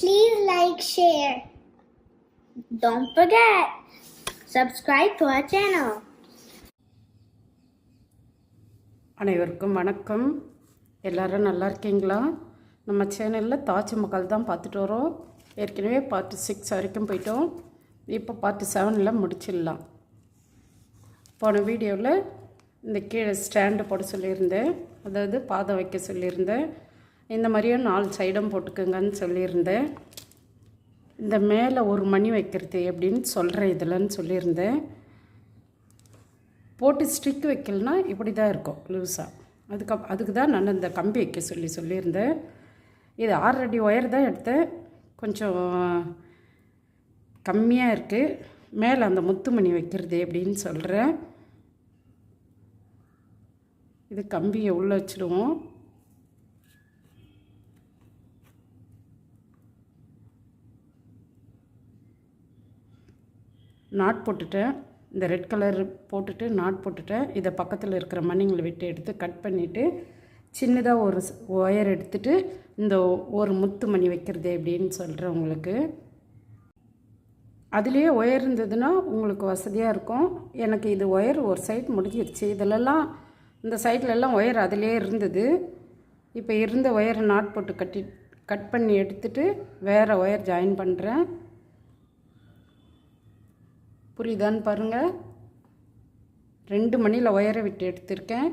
Please like, share. Don't forget, subscribe to our channel. அனைவருக்கும் வணக்கம். எல்லாரும் நல்லா இருக்கீங்களா? நம்ம சேனலில் தாஜ்மஹால் தான் பார்த்துட்டு வரோம். ஏற்கனவே பார்ட் சிக்ஸ் வரைக்கும் போயிட்டோம். இப்போ பார்ட் செவனில் முடிச்சிடலாம். போன வீடியோவில் இந்த கீழே ஸ்டாண்டு போட சொல்லியிருந்தேன். அதாவது பாதம் வைக்க சொல்லியிருந்தேன். இந்த மாதிரியும் நாலு சைடும் போட்டுக்கோங்கன்னு சொல்லியிருந்தேன். இந்த மேலே ஒரு மணி வைக்கிறது எப்படின்னு சொல்கிறேன் இதில்னு சொல்லியிருந்தேன். போட்டு ஸ்டிக் வைக்கலனா இப்படி தான் இருக்கும் லூஸாக அதுக்கு அதுக்கு தான் நான் இந்த கம்பி வைக்க சொல்லி சொல்லியிருந்தேன். இது ஆறடி ஒயர் தான் எடுத்தேன். கொஞ்சம் கம்மியாக இருக்குது மேலே அந்த முத்துமணி வைக்கிறது எப்படின்னு சொல்கிறேன் இது கம்பியை உள்ளே வச்சுடுவோம். நாட் போட்டுட்டேன் இந்த ரெட் கலர் போட்டுட்டு நாட் போட்டுட்டேன் இதை பக்கத்தில் இருக்கிற மணிங்களை விட்டு எடுத்து கட் பண்ணிவிட்டு சின்னதாக ஒரு ஒயர் எடுத்துட்டு இந்த ஒரு முத்து மணி வைக்கிறது எப்படின்னு சொல்கிறேன் உங்களுக்கு. அதுலேயே ஒயர் இருந்ததுன்னா உங்களுக்கு வசதியாக இருக்கும். எனக்கு இது ஒயர் ஒரு சைட் முடிஞ்சிருச்சு இதிலெல்லாம் இந்த சைட்லெல்லாம் ஒயர் அதிலே இருந்தது. இப்போ இருந்த ஒயரை நாட் போட்டு கட்டி கட் பண்ணி எடுத்துட்டு வேறு ஒயர் ஜாயின் பண்ணுறேன் புரியுதான்னு பாருங்கள் ரெண்டு மணியில் ஒயரை விட்டு எடுத்திருக்கேன்.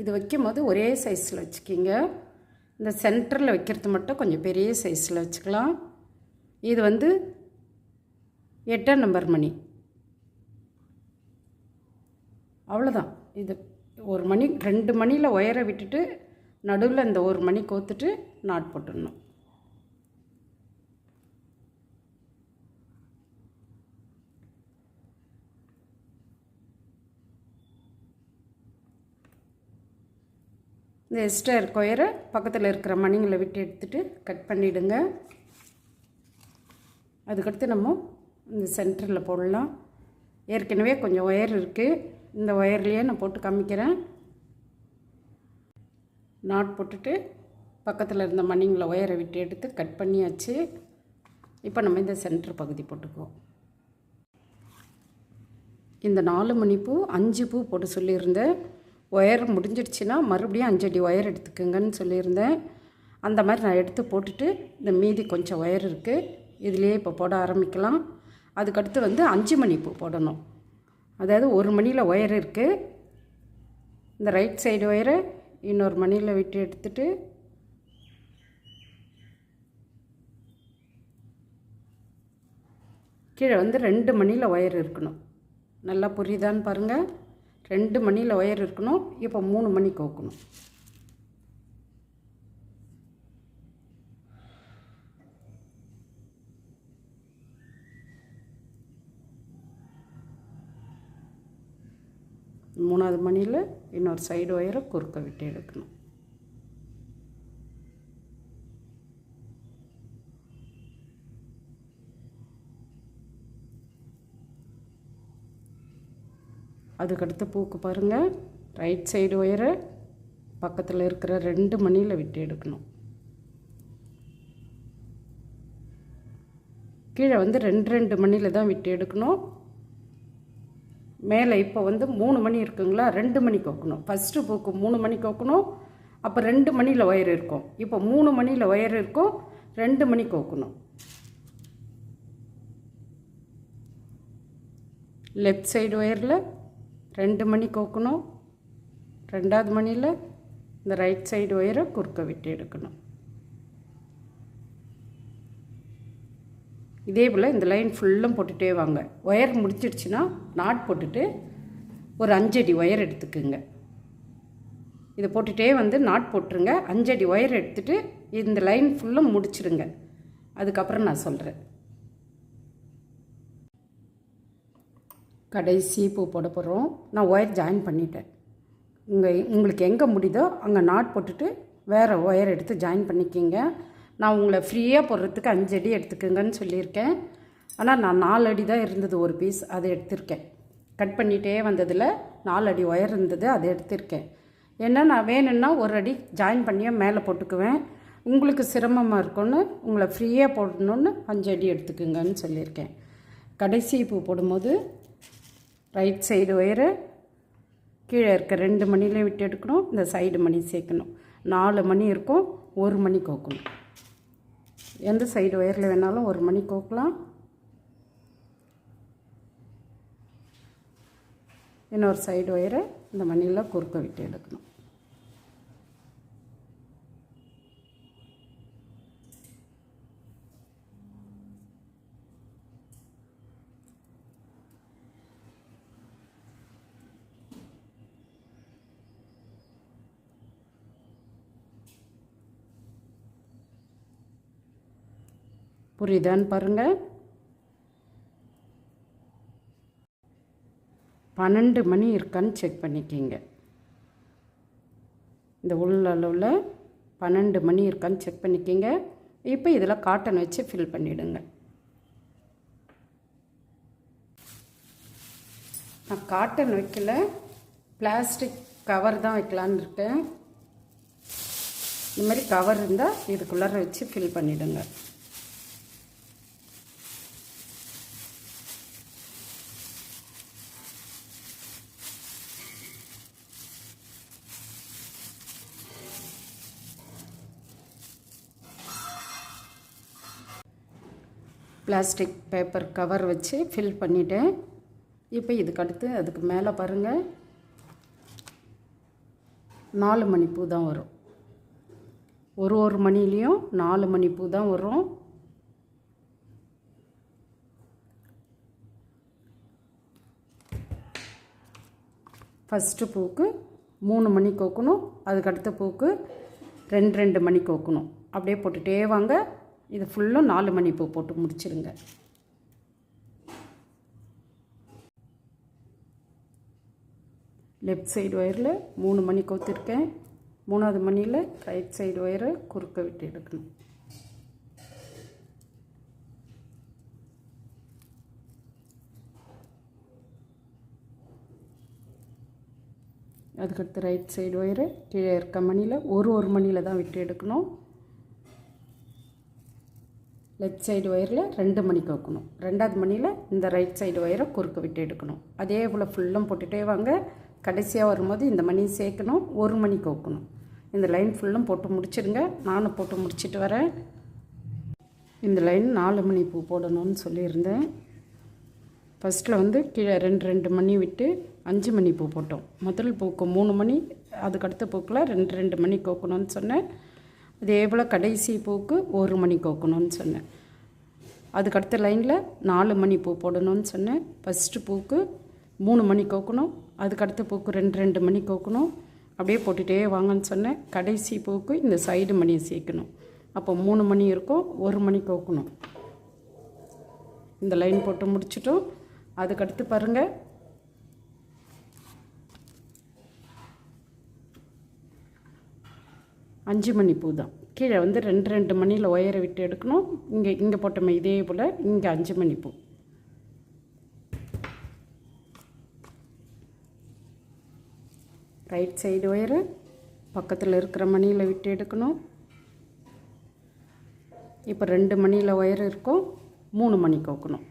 இது வைக்கும் போது ஒரே சைஸில் வச்சுக்கிங்க. இந்த சென்டரில் வைக்கிறது மட்டும் கொஞ்சம் பெரிய சைஸில் வச்சுக்கலாம். இது வந்து எட்டாம் நம்பர் மணி. அவ்வளோதான் இது ஒரு மணி ரெண்டு மணியில் ஒயரை விட்டுட்டு நடுவில் இந்த ஒரு மணி கோத்துட்டு நாட் போட்டுடணும். இந்த எக்ஸ்ட்ரா கொயரை பக்கத்தில் இருக்கிற மணிங்களை விட்டு எடுத்துகிட்டு கட் பண்ணிவிடுங்க அதுக்கடுத்து நம்ம இந்த சென்டரில் போடலாம். ஏற்கனவே கொஞ்சம் ஒயர் இருக்குது இந்த ஒயர்லேயே நான் போட்டு காமிக்கிறேன். நாட் போட்டுட்டு பக்கத்தில் இருந்த மணிங்களை ஒயரை விட்டு எடுத்து கட் பண்ணியாச்சு. இப்போ நம்ம இந்த சென்டர் பகுதி போட்டுக்குவோம். இந்த நாலு மணி பூ அஞ்சு பூ போட்டு சொல்லியிருந்தேன். ஒயர் முடிஞ்சிடுச்சுன்னா மறுபடியும் அஞ்சடி ஒயர் எடுத்துக்கோங்கன்னு சொல்லியிருந்தேன். அந்த மாதிரி நான் எடுத்து போட்டுட்டு இந்த மீதி கொஞ்சம் ஒயர் இருக்குது இதுலேயே இப்போ போட ஆரம்பிக்கலாம். அதுக்கடுத்து வந்து அஞ்சு மணி பூ போடணும். அதாவது ஒரு மணியில் ஒயர் இருக்குது இந்த ரைட் சைடு ஒயரை இன்னொரு மணியில் விட்டு எடுத்துட்டு கீழே வந்து ரெண்டு மணியில் ஒயர் இருக்கணும். நல்லா புரியுதான்னு பாருங்கள் ரெண்டு மணியில் ஒயர் இருக்கணும். இப்போ மூணு மணி கோக்கணும். மூணாவது மணியில் இன்னொரு சைடு ஒயரை குறுக்க விட்டு எடுக்கணும். அதுக்கடுத்து பூக்கு பாருங்கள் ரைட் சைடு ஒயரை பக்கத்தில் இருக்கிற ரெண்டு மணியில் விட்டு எடுக்கணும். கீழே வந்து ரெண்டு ரெண்டு மணியில் தான் விட்டு எடுக்கணும். மேலே இப்போ வந்து மூணு மணி இருக்குங்களா? ரெண்டு மணிக்கு வைக்கணும் ஃபஸ்ட்டு பூக்கு மூணு மணிக்கு வைக்கணும் அப்போ ரெண்டு மணியில் ஒயர் இருக்கும். இப்போ மூணு மணியில் ஒயர் இருக்கும். ரெண்டு மணிக்கு வைக்கணும் லெஃப்ட் சைடு ஒயரில் ரெண்டு மணிக்கு வைக்கணும் ரெண்டாவது மணியில் இந்த ரைட் சைடு ஒயரை குறுக்க விட்டு எடுக்கணும். இதே போல் இந்த லைன் ஃபுல்லும் போட்டுகிட்டே வாங்க. ஒயர் முடிச்சிடுச்சுன்னா நாட் போட்டுட்டு ஒரு அஞ்சடி ஒயர் எடுத்துக்குங்க. இதை போட்டுகிட்டே வந்து நாட் போட்டுருங்க. அஞ்சடி ஒயர் எடுத்துகிட்டு இந்த லைன் ஃபுல்லும் முடிச்சிடுங்க அதுக்கப்புறம் நான் சொல்கிறேன் கடைசி பூ போட போகிறோம் நான் ஒயர் ஜாயின் பண்ணிட்டேன். உங்கள் உங்களுக்கு எங்கே முடியுதோ அங்கே நாட் போட்டுட்டு வேறு ஒயர் எடுத்து ஜாயின் பண்ணிக்கிங்க. நான் உங்களை ஃப்ரீயாக போடுறதுக்கு அஞ்சு அடி எடுத்துக்கோங்கன்னு சொல்லியிருக்கேன். ஆனால் நான் நாலு அடி தான் இருந்தது ஒரு பீஸ் அதை எடுத்திருக்கேன். கட் பண்ணிகிட்டே வந்ததில் நாலு அடி ஒயர் இருந்தது அதை எடுத்திருக்கேன். ஏன்னா நான் வேணும்னா ஒரு அடி ஜாயின் பண்ணியே மேலே போட்டுக்குவேன். உங்களுக்கு சிரமமாக இருக்கும்னு உங்களை ஃப்ரீயாக போடணுன்னு அஞ்சு அடி எடுத்துக்குங்கன்னு சொல்லியிருக்கேன். கடைசி பூ போடும்போது ரைட் சைடு ஒயரு கீழே இருக்க ரெண்டு மணிலையும் விட்டு எடுக்கணும் இந்த சைடு மணி சேர்க்கணும். நாலு மணி இருக்கும் ஒரு மணி கோக்கணும். எந்த சைடு ஒயரில் வேணாலும் ஒரு மணி கோக்கலாம். இன்னொரு சைடு ஒயரை இந்த மணியில் குறுக்க விட்டு எடுக்கணும். புரியுதான்னு பாருங்கள் பன்னெண்டு மணி இருக்கான்னு செக் பண்ணிக்கிங்க. இந்த உள்ளளவில் பன்னெண்டு மணி இருக்கான்னு செக் பண்ணிக்கிங்க. இப்போ இதில் காட்டன் வச்சு ஃபில் பண்ணிவிடுங்க நான் காட்டன் வைக்கல. பிளாஸ்டிக் கவர் தான் வைக்கலான்னு இருக்கேன். இந்த மாதிரி கவர் இருந்தால் இதுக்குள்ளார வச்சு ஃபில் பண்ணிவிடுங்க பிளாஸ்டிக் பேப்பர் கவர் வச்சு ஃபில் பண்ணிட்டேன். இப்போ இதுக்கு அடுத்து அதுக்கு மேலே பாருங்கள் நாலு மணி பூ தான் வரும். ஒரு ஒரு மணிலேயும் நாலு மணி பூ தான் வரும். ஃபஸ்ட்டு பூக்கு மூணு மணி கோக்கணும். அதுக்கடுத்த பூக்கு ரெண்டு ரெண்டு மணி கோக்கணும். அப்படியே போட்டுகிட்டே வாங்க. இது ஃபுல்லும் நாலு மணி பூ போட்டு முடிச்சிருங்க. லெஃப்ட் சைடு ஒயரில் மூணு மணி கோத்திருக்கேன். மூணாவது மணியில் ரைட் சைடு ஒயரை குறுக்க விட்டு எடுக்கணும். அதுக்கடுத்து ரைட் சைடு ஒயரு கீழே இருக்க மணியில் ஒரு ஒரு மணியில் தான் விட்டு எடுக்கணும். லெஃப்ட் சைடு ஒயரில் ரெண்டு மணிக்கு வைக்கணும் ரெண்டாவது மணியில் இந்த ரைட் சைடு ஒயரை குறுக்க விட்டு எடுக்கணும். அதே போல் ஃபுல்லும் போட்டுகிட்டே வாங்க. கடைசியாக வரும்போது இந்த மணி சேர்க்கணும். ஒரு மணிக்கு வைக்கணும் இந்த லைன் ஃபுல்லும் போட்டு முடிச்சிடுங்க. நானும் போட்டு முடிச்சுட்டு வரேன். இந்த லைன் நாலு மணி பூ போடணும்னு சொல்லியிருந்தேன். ஃபஸ்ட்டில் வந்து கீழே ரெண்டு ரெண்டு மணி விட்டு அஞ்சு மணி பூ போட்டோம். முதல் பூக்கு மூணு மணி அதுக்கடுத்த பூக்கில் ரெண்டு ரெண்டு மணி கோக்கணும்னு சொன்னேன். அதே போல் கடைசி பூக்கு ஒரு மணி கோக்கணும்னு சொன்னேன். அதுக்கடுத்த லைனில் நாலு மணி பூ போடணும்னு சொன்னேன். ஃபஸ்ட்டு பூக்கு மூணு மணி கோக்கணும். அதுக்கடுத்த பூக்கு ரெண்டு ரெண்டு மணி கோக்கணும். அப்படியே போட்டுகிட்டே வாங்கன்னு சொன்னேன். கடைசி பூக்கு இந்த சைடு மணியை சேர்க்கணும். அப்போ மூணு மணி இருக்கும் ஒரு மணி கோக்கணும். இந்த லைன் போட்டு முடிச்சிட்டோம். அதுக்கடுத்து பாருங்கள் அஞ்சு மணி பூ தான் கீழே வந்து ரெண்டு ரெண்டு மணியில் ஒயரை விட்டு எடுக்கணும். இங்கே இங்கே போட்டோமே இதே போல் இங்கே அஞ்சு மணி பூ. ரைட் சைடு ஒயரு பக்கத்தில் இருக்கிற மணியில் விட்டு எடுக்கணும். இப்போ ரெண்டு மணியில் ஒயர் இருக்கும் மூணு மணி கோக்கணும்.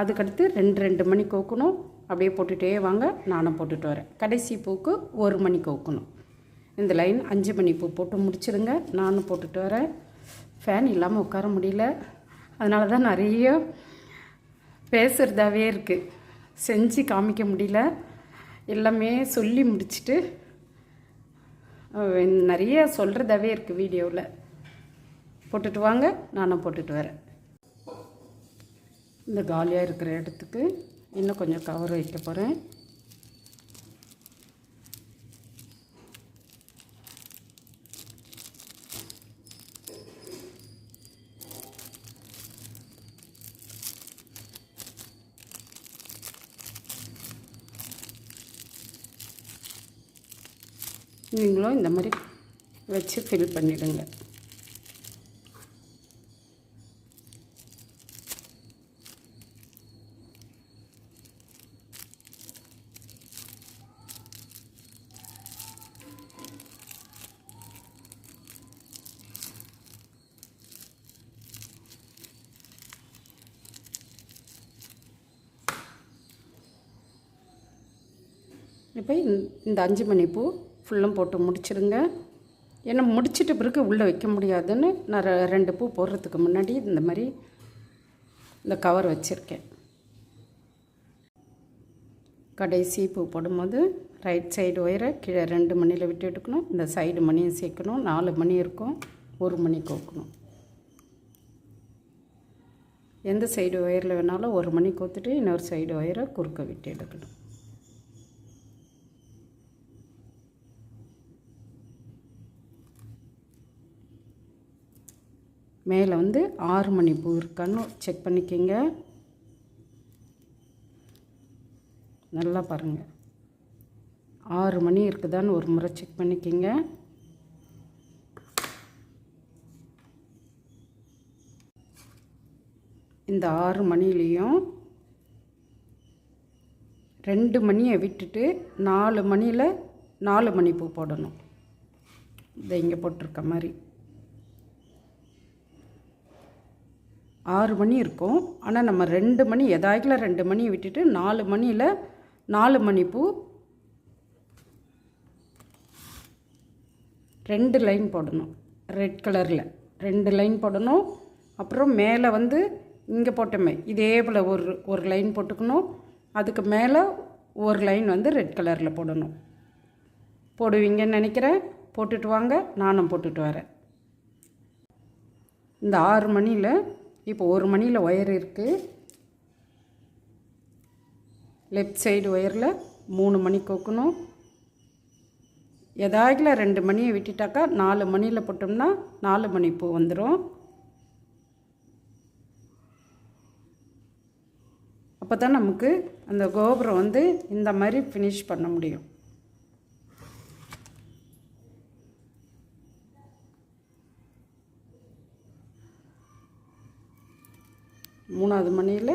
அதுக்கடுத்து ரெண்டு ரெண்டு மணி கோக்கணும். அப்படியே போட்டுகிட்டே வாங்க நானும் போட்டுட்டு வரேன். கடைசி பூக்கு ஒரு மணி கோக்கணும். இந்த லைன் அஞ்சு மணி பூ போட்டு முடிச்சிருங்க. நானும் போட்டுட்டு வரேன். ஃபேன் இல்லாமல் உட்கார முடியல. அதனால தான் நிறைய பேசுகிறதாவே இருக்குது செஞ்சு காமிக்க முடியல. எல்லாமே சொல்லி முடிச்சுட்டு நிறைய சொல்கிறதாவே இருக்குது வீடியோவில் போட்டுட்டு வாங்க. நானும் போட்டுட்டு வரேன். இந்த காலியாக இருக்கிற இடத்துக்கு இன்னும் கொஞ்சம் கவர் வைக்க போகிறேன் நீங்களும் இந்த மாதிரி வச்சு ஃபில் பண்ணிவிடுங்க இப்போ இந்த அஞ்சு மணிப்பூ ஃபுல்லும் போட்டு முடிச்சிருங்க. ஏன்னா முடிச்சிட்ட பிறகு உள்ளே வைக்க முடியாதுன்னு நான் ரெண்டு பூ போடுறதுக்கு முன்னாடி இந்த மாதிரி இந்த கவர் வச்சுருக்கேன். கடைசி பூ போடும்போது ரைட் சைடு ஒயரை கீழே ரெண்டு மணியில் விட்டு எடுக்கணும். இந்த சைடு மணியும் சேர்க்கணும். நாலு மணி இருக்கும். ஒரு மணி கோக்கணும். எந்த சைடு ஒயரில் வேணாலும் ஒரு மணி கோத்துட்டு இன்னொரு சைடு ஒயரை குறுக்க விட்டு எடுக்கணும். மேலே வந்து ஆறு மணி பூ இருக்கான்னு செக் பண்ணிக்கோங்க. நல்லா பாருங்கள் ஆறு மணி இருக்குதான்னு ஒரு முறை செக் பண்ணிக்கோங்க. இந்த ஆறு மணிலேயும் ரெண்டு மணியை விட்டுட்டு நாலு மணியில் நாலு மணி பூ போடணும். இதை இங்கே போட்டிருக்க மாதிரி. ஆறு மணி இருக்கும். ஆனால் நம்ம ரெண்டு மணி எதாய்க்கில் ரெண்டு மணியை விட்டுட்டு நாலு மணியில் நாலு மணி பூ ரெண்டு லைன் போடணும். ரெட் கலரில். ரெண்டு லைன் போடணும். அப்புறம் மேலே வந்து இங்கே போட்டோமே இதே போல் ஒரு ஒரு லைன் போட்டுக்கணும். அதுக்கு மேலே ஒரு லைன் வந்து ரெட் கலரில் போடணும். போடுவீங்கன்னு நினைக்கிறேன். போட்டுட்டு வாங்க. நானும் போட்டுட்டு வரேன். இந்த ஆறு மணியில் இப்போ ஒரு மணியில் ஒயர் இருக்குது லெஃப்ட் சைடு ஒயரில் மூணு மணி கோக்கணும். எதாகில் ரெண்டு மணியை விட்டுட்டாக்கா நாலு மணியில் போட்டோம்னா நாலு மணி பூ வந்துடும் அப்போ தான் நமக்கு அந்த கோபுரம் வந்து இந்த மாதிரி ஃபினிஷ் பண்ண முடியும். மூணாவது மணியில்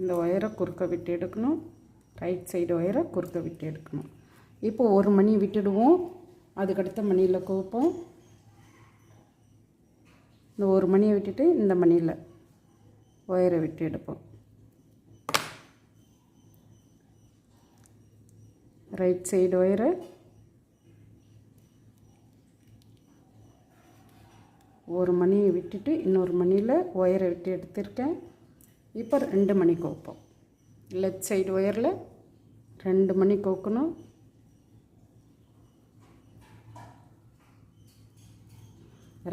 இந்த ஒயரை குறுக்க விட்டு எடுக்கணும். ரைட் சைடு ஒயரை குறுக்க விட்டு எடுக்கணும். இப்போ ஒரு மணி விட்டுடுவோம். அதுக்கடுத்த மணியில் கோப்போம் இந்த ஒரு மணியை விட்டுட்டு இந்த மணியில் ஒயரை விட்டு எடுப்போம். ரைட் சைடு ஒயரை ஒரு மணியை விட்டுட்டு இன்னொரு மணியில் ஒயரை விட்டு எடுத்திருக்கேன். இப்போ ரெண்டு மணி கோப்போம். லெஃப்ட் சைடு ஒயரில் ரெண்டு மணி கோக்கணும்.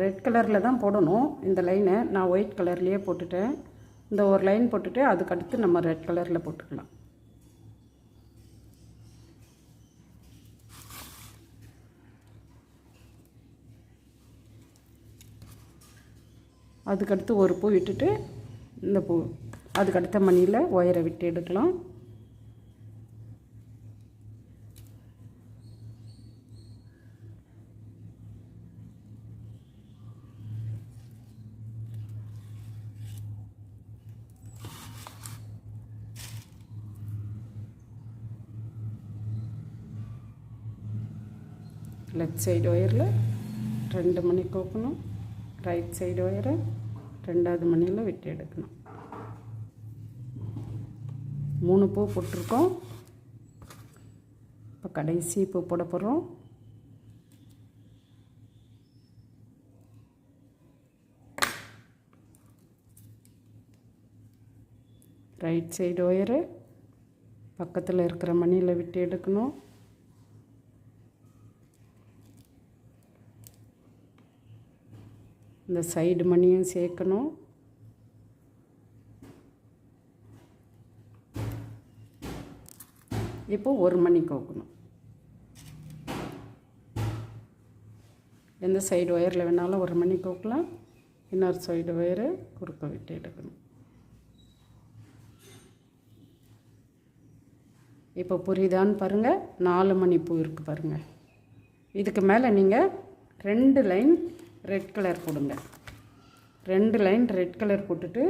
ரெட் கலரில் தான் போடணும். இந்த லைனை நான் ஒயிட் கலர்லேயே போட்டுட்டேன். இந்த ஒரு லைன் போட்டுட்டு அதுக்கடுத்து நம்ம ரெட் கலரில் போட்டுக்கலாம். அதுக்கடுத்து ஒரு பூ விட்டுட்டு இந்த பூ அதுக்கடுத்த மணியில் ஒயரை விட்டு எடுக்கலாம். லெஃப்ட் சைடு ஒயரில் ரெண்டு மணி கோக்கணும் ரைட் சைடு ஒயரை. ரெண்டாவது மணியில் விட்டு எடுக்கணும். மூணு பூ போட்டிருக்கோம். இப்போ கடைசி பூ போட போகிறோம் ரைட் சைடு ஒயரு. பக்கத்தில் இருக்கிற மணியில் விட்டு எடுக்கணும். இந்த சைடு மணியும் சேர்க்கணும். இப்போ ஒரு மணி கோக்கணும். எந்த சைடு ஒயரில் வேணாலும் ஒரு மணி கோக்கலாம். இன்னொரு சைடு ஒயரு குறுக்க விட்டு எடுக்கணும். இப்போ புரியுதான்னு பாருங்கள் நாலு மணி பூ இருக்குது பாருங்கள் இதுக்கு மேலே நீங்கள் ரெண்டு லைன் ரெட் கலர் போடுங்க ரெண்டு லைன் ரெட் கலர் போட்டுட்டு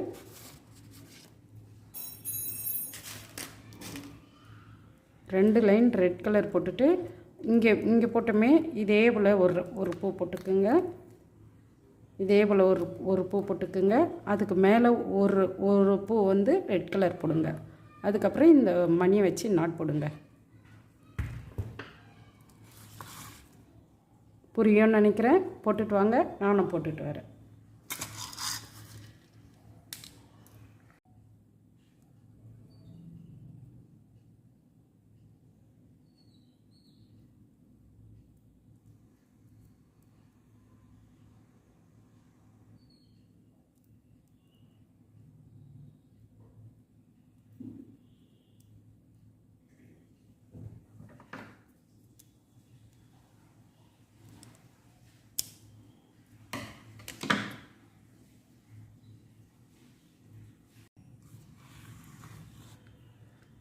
ரெண்டு லைன் ரெட் கலர் போட்டுட்டு இங்கே இங்கே போட்டோமே இதே போல் ஒரு ஒரு பூ போட்டுக்குங்க. இதே போல் ஒரு ஒரு பூ போட்டுக்குங்க. அதுக்கு மேலே ஒரு ஒரு பூ வந்து ரெட் கலர் போடுங்க. அதுக்கப்புறம் இந்த மணியை வச்சு நாட் போடுங்க. புரியும்னு நினைக்கிறேன். போட்டுட்டு வாங்க. நானும் போட்டுட்டு வரேன்.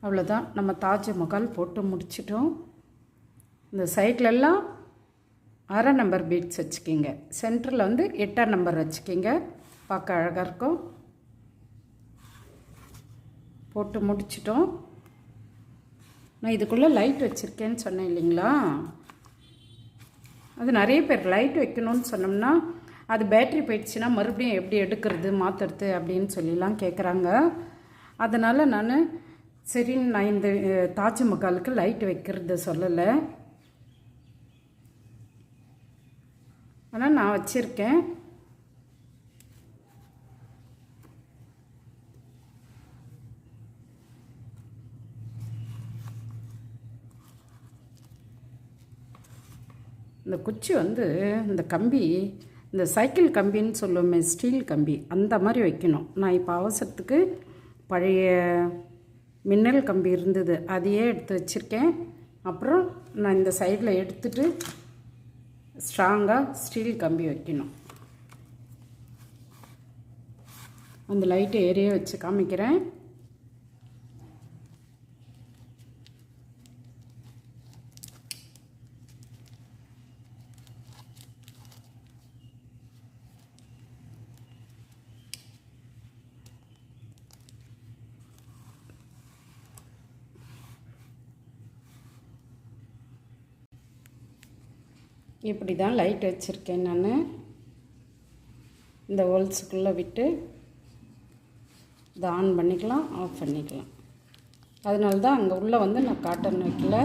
அவ்வளோதான் நம்ம தாஜ்மஹால் போட்டு முடிச்சிட்டோம். இந்த சைட்லெல்லாம் அரை நம்பர் பீட்ஸ் வச்சுக்கிங்க. சென்டரில் வந்து எட்டாம் நம்பர் வச்சுக்கிங்க. பார்க்க அழகாக இருக்கும். போட்டு முடிச்சிட்டோம். நான் இதுக்குள்ளே லைட் வச்சுருக்கேன்னு சொன்னேன் இல்லைங்களா? அது நிறைய பேர் லைட் வைக்கணும்னு சொன்னோம்னா அது பேட்ரி போயிடுச்சுன்னா மறுபடியும் எப்படி எடுக்கிறது மாற்றுறது அப்படின்னு சொல்லிலாம் கேட்குறாங்க அதனால் நான் சரி நான் இந்த தாஜ்மஹாலுக்கு லைட் வைக்கிறது சொல்லலை. ஆனால் நான் வச்சுருக்கேன். இந்த குச்சி வந்து இந்த கம்பி இந்த சைக்கிள் கம்பின்னு சொல்லுவோமே ஸ்டீல் கம்பி அந்த மாதிரி வைக்கணும். நான் இப்போ அவசரத்துக்கு பழைய மின்னல் கம்பி இருந்தது. அதையே எடுத்து வச்சுருக்கேன். அப்புறம் நான் இந்த சைடில் எடுத்துட்டு ஸ்ட்ராங்காக ஸ்டீல் கம்பி வைக்கணும். அந்த லைட்டை ஏரியே வச்சு காமிக்கிறேன். இப்படி தான் லைட் வச்சுருக்கேன் நான். இந்த ஹோல்ஸுக்குள்ளே விட்டு இதை ஆன் பண்ணிக்கலாம் ஆஃப் பண்ணிக்கலாம். அதனால தான் அங்கே உள்ளே வந்து நான் காட்டன் வைக்கல.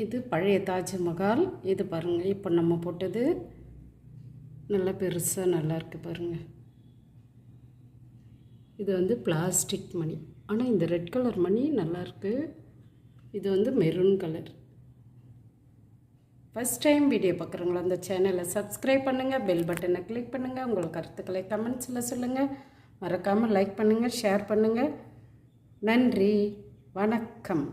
இது பழைய தாஜ்மஹால் இது பாருங்கள் இப்போ நம்ம போட்டது நல்லா பெருசாக நல்லா இருக்குது பாருங்கள் இது வந்து பிளாஸ்டிக் மணி. ஆனால் இந்த ரெட் கலர் மணி நல்லாயிருக்கு இது வந்து maroon colour first time video பார்க்குறவங்களா அந்த சேனலை சப்ஸ்கிரைப் பண்ணுங்கள் பெல் பட்டனை கிளிக் பண்ணுங்கள் உங்கள் கருத்துக்களை கமெண்ட்ஸில் சொல்லுங்கள் மறக்காமல் லைக் பண்ணுங்கள் ஷேர் பண்ணுங்கள் நன்றி வணக்கம்.